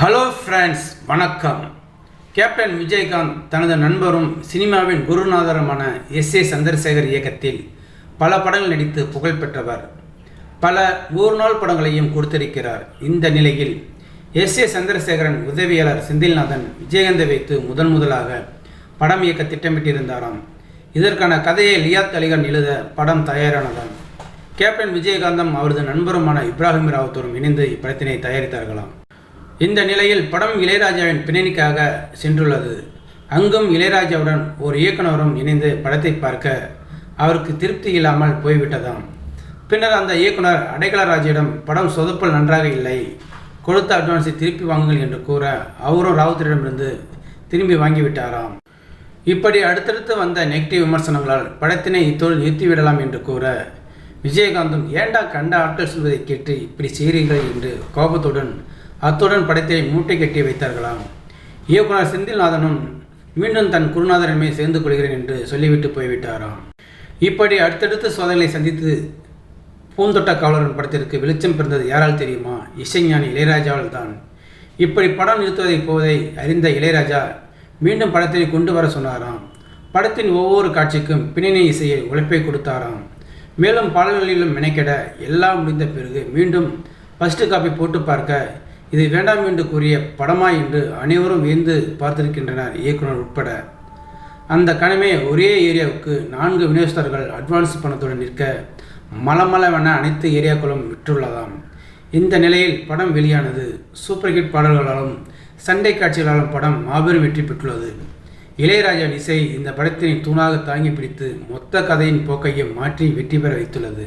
Hello friends வணக்கம். Captain Vijayakanth தனது நண்பரும் சினிமாவின் குருநாதருமான எஸ் ஏ சந்திரசேகர் இயக்கத்தில் பல படங்கள் நடித்து புகழ் பெற்றவர். பல ஒரு நாள் படங்களையும் கொடுத்திருக்கிறார். இந்த நிலையில் எஸ் ஏ சந்திரசேகரன் உதவியாளர் செந்தில்நாதன் விஜயகாந்தை வைத்து முதன் முதலாக படம் இயக்க திட்டமிட்டிருந்தாராம். இதற்கான கதையை லியாத் அலிகான் எழுத படம் தயாரானதாம். கேப்டன் விஜயகாந்தம் அவரது நண்பருமான இப்ராஹிம் ராவத்தோடும் இணைந்து இப்படத்தினை தயாரித்தார்களாம். இந்த நிலையில் படம் இளையராஜாவின் பின்னணிக்காக சென்றுள்ளது. அங்கும் இளையராஜாவுடன் ஒரு இயக்குனரும் இணைந்து படத்தை பார்க்க அவருக்கு திருப்தி இல்லாமல் போய்விட்டதாம். பின்னர் அந்த இயக்குனர் அடைக்கலராஜிடம் படம் சொதப்பல் நன்றாக இல்லை. கொடுத்த அட்வான்ஸை திருப்பி வாங்குங்கள் என்று கூற அவரும் ராவுத்தரிடமிருந்து திரும்பி வாங்கிவிட்டாராம். இப்படி அடுத்தடுத்து வந்த நெகட்டிவ் விமர்சனங்களால் படத்தினை இத்தோடு நிறுத்திவிடலாம் என்று கூற விஜயகாந்தும் ஏண்டா கண்ட ஆட்கள் சொல்வதை கேட்டு இப்படி செய்கிறீர்கள்? என்று கோபத்துடன் அத்துடன் படத்தை மூட்டை கட்டி வைத்தார்களாம். இயக்குனர் செந்தில்நாதனும் மீண்டும் தன் குருநாதரிடமே சேர்ந்து கொள்கிறேன் என்று சொல்லிவிட்டு போய்விட்டாராம். இப்படி அடுத்தடுத்து சோதனைகளை சந்தித்து பூந்தொட்ட காவலரன் படத்திற்கு வெளிச்சம் பிறந்தது யாரால் தெரியுமா? இசைஞானி இளையராஜாவால் தான் இப்படி படம் நிறுத்துவதை போவதை அறிந்த இளையராஜா மீண்டும் படத்தை கொண்டு வர சொன்னாராம். படத்தின் ஒவ்வொரு காட்சிக்கும் பின்னணி இசையை உழைப்பை கொடுத்தாராம். மேலும் பாடல்களிலும் மெனக்கெட எல்லாம் முடிந்த பிறகு மீண்டும் ஃபஸ்ட்டு காப்பி போட்டு பார்க்க இது வேண்டாம் என்று கூறிய படமா என்று அனைவரும் வியந்து பார்த்திருக்கின்றனர் இயக்குனர் உட்பட. அந்த கணமே ஒரே ஏரியாவுக்கு நான்கு விநியோகஸ்தர்கள் அட்வான்ஸ் பணத்துடன் நிற்க மலமளவென அனைத்து ஏரியாக்களும் விற்றுள்ளதாம். இந்த நிலையில் படம் வெளியானது சூப்பர் ஹிட் பாடல்களாலும் சண்டை காட்சிகளாலும் படம் மாபெரும் வெற்றி பெற்றுள்ளது. இளையராஜா இசை இந்த படத்தினை தூணாக தாங்கி பிடித்து மொத்த கதையின் போக்கையும் மாற்றி வெற்றி பெற வைத்துள்ளது.